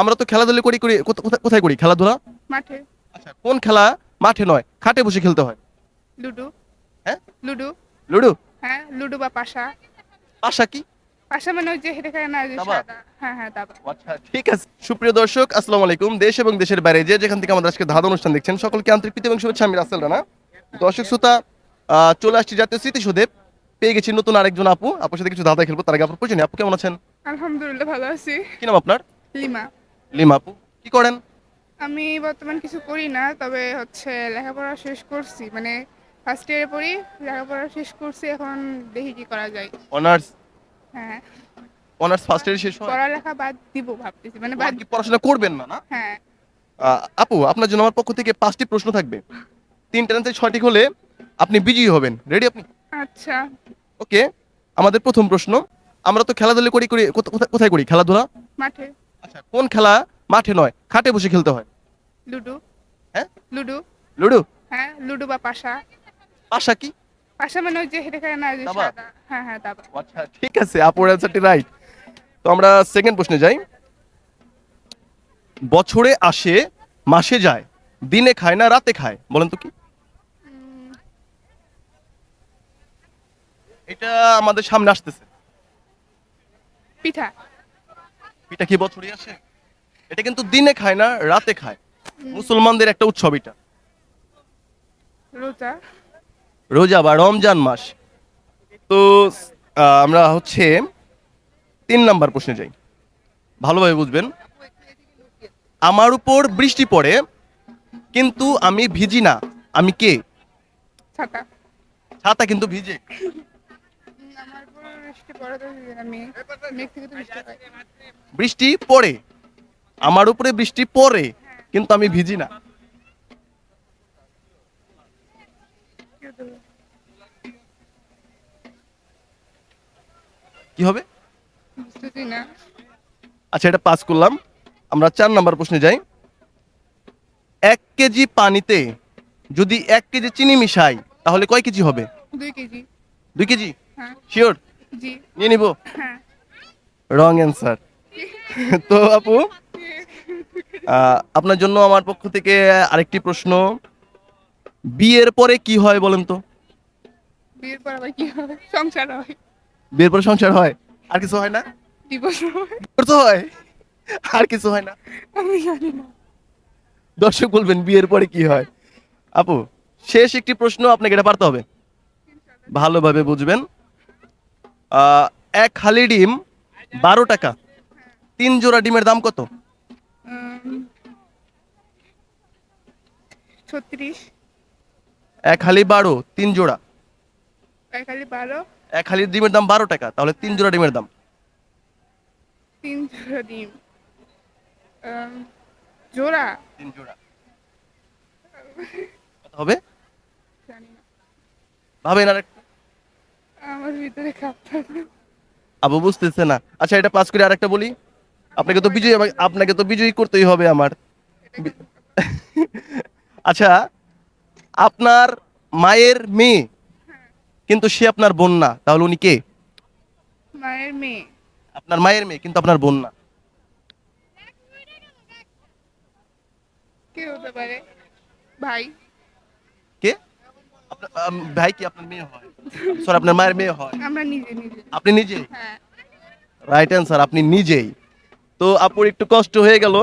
আমরা তো খেলাধুলা করি করি কোথা- কোথা- কোথায় করি? খেলাধুলা? মাঠে। আচ্ছা কোন খেলা মাঠে নয় খাটে বসে খেলতে হয়? লুডো। হ্যাঁ? লুডো। লুডো? হ্যাঁ লুডো বা পাশা। পাশা কি? পাশা মানে ওই যে হেঁটে খায় না যে সাদা। হ্যাঁ হ্যাঁ দাবা। আচ্ছা ঠিক আছে। সুপ্রিয় দর্শক আসসালামু আলাইকুম। দেশ এবং দেশের বাইরে যে যেখান থেকে আমাদের আজকে ধাঁধা অনুষ্ঠান দেখছেন সকলকে আন্তরিক প্রীতি এবং শুভেচ্ছা। আমি রাসেল রানা। দর্শক শ্রোতা চলে আসছি জাতীয় স্মৃতিসৌধে। পেয়ে গেছি নতুন আরেকজন আপু। আপুর সাথে কিছু ধাঁধা খেলব তার আগে আপুর পরিচয়। আপু কেমন আছেন? আলহামদুলিল্লাহ ভালো আছি। কি নাম আপনার? লিমা। লিমা আপু কি করেন? আমি বর্তমান কিছু করি না তবে হচ্ছে লেখাপড়া শেষ করছি। মানে ফার্স্ট ইয়ারে পড়ি লেখাপড়া শেষ করছি এখন দেখি কি করা যায়। অনার্স? হ্যাঁ। অনার্স ফার্স্ট ইয়ার শেষ হয়? পড়ালেখা বাদ দিব ভাবতেছি মানে বাদ কি পড়াশোনা করবেন না না? হ্যাঁ। আপু আপনার জন্য আমার পক্ষ থেকে পাঁচটি প্রশ্ন থাকবে। তিনটা অ্যান্সার সঠিক হলে আপনি বিজয়ী হবেন। রেডি আপনি? আচ্ছা। ওকে আমাদের প্রথম প্রশ্ন। আমরা তো খেলাধুলা করি করি কোথা- কোথা- কোথায় করি? খেলাধুলা? মাঠে। আচ্ছা কোন খেলা মাঠে নয় খাটে বসে খেলতে হয়? লুডো। হ্যাঁ? লুডো। লুডো? হ্যাঁ লুডো বা পাশা। পাশা কি? পাশা মানে ওই যে হেঁটে খায় না যে দাবা? সাদা। হ্যাঁ হ্যাঁ দাবা। আচ্ছা ঠিক আছে আপুর অ্যান্সারটি রাইট তো আমরা সেকেন্ড প্রশ্নে যাই। বছরে আসে মাসে যায় দিনে খায় না রাতে খায় বলেন তো কি? এটা আমাদের সামনে আসতেছে। পিঠা। এটা কি বছরে আসে? এটা কিন্তু দিনে খায় না রাতে খায়। মুসলমানদের একটা উৎসব এটা। রোজা? রোজা বা রমজান মাস। তো আমরা হচ্ছে তিন নাম্বার প্রশ্নে যাই। ভালোভাবে বুঝবেন। আমার উপর বৃষ্টি পড়ে কিন্তু আমি ভিজি না। আমি কে? ছাতা। ছাতা কিন্তু ভিজে। বৃষ্টি পড়ে আমার উপরে বৃষ্টি পড়ে কিন্তু আমি ভিজি না? কি হবে? আচ্ছা এটা পাস করলাম। আমরা চার নাম্বার প্রশ্নে যাই। এক কেজি পানিতে যদি এক কেজি চিনি মিশাই তাহলে কয় কেজি হবে? দুই কেজি। দুই কেজি? হ্যাঁ। শিওর নিয়ে নিব? হ্যাঁ। রং অ্যান্সার তো আপু আপনার জন্য আমার পক্ষ থেকে আরেকটি প্রশ্ন। বিয়ের পরে কি হয় বলেন তো? বিয়ের পর আবার কি হবে সংসার হয়। বিয়ের পরে সংসার হয়? আর কিছু হয় না? হয়। ডিভোর্স হয়? আর কিছু হয় না? আমি জানি না। দর্শক বলবেন বিয়ের পরে কি হয়? আপু শেষ একটি প্রশ্ন আপনাকে এটা পারতে হবে। ভালোভাবে বুঝবেন। এক খালি ডিম বারো টাকা। তিন জোড়া ডিমের দাম কত? ছত্রিশ। এক খালি বারো তিন জোড়া। বারো। এক খালি ডিমের দাম বারো টাকা তাহলে তিন জোড়া ডিমের দাম। তিন জোড়া ডিম। জোড়া? তিন জোড়া। কত হবে? জানি না। ভাবেন আর ভিতরে আবু বুঝতেছে না। আচ্ছা এটা পাস করে আরেকটা বলি। আপনাকে তো বিজয়ী আপনাকে তো বিজয়ী করতেই হবে আমার। আচ্ছা আপনার মায়ের মেয়ে কিন্তু সে আপনার বোন না। তাহলে উনি কে? মায়ের মেয়ে। আপনার মায়ের মেয়ে কিন্তু আপনার বোন না। কে হতে পারে? ভাই। কে? ভাই কি আপনার মেয়ে হয়? সরি আপনার মায়ের মেয়ে হয়। আমরা নিজে নিজে। আপনি নিজে? হ্যাঁ। রাইট অ্যান্সার আপনি নিজেই। তো আপুর একটু কষ্ট হয়ে গেল।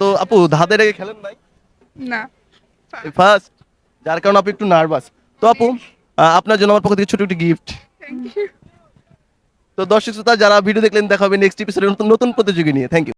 তো আপু ধাঁধে রেখে খেলেন নাই? না। ফার্স্ট যার কারণে আপনি একটু নার্ভাস তো আপু আপনার জন্য আমার পক্ষ থেকে ছোট একটি গিফট তো দর্শক শ্রোতা যারা ভিডিও দেখলেন দেখা হবে নেক্সট এপিসোডে নতুন নতুন প্রতিযোগী নিয়ে। Thank you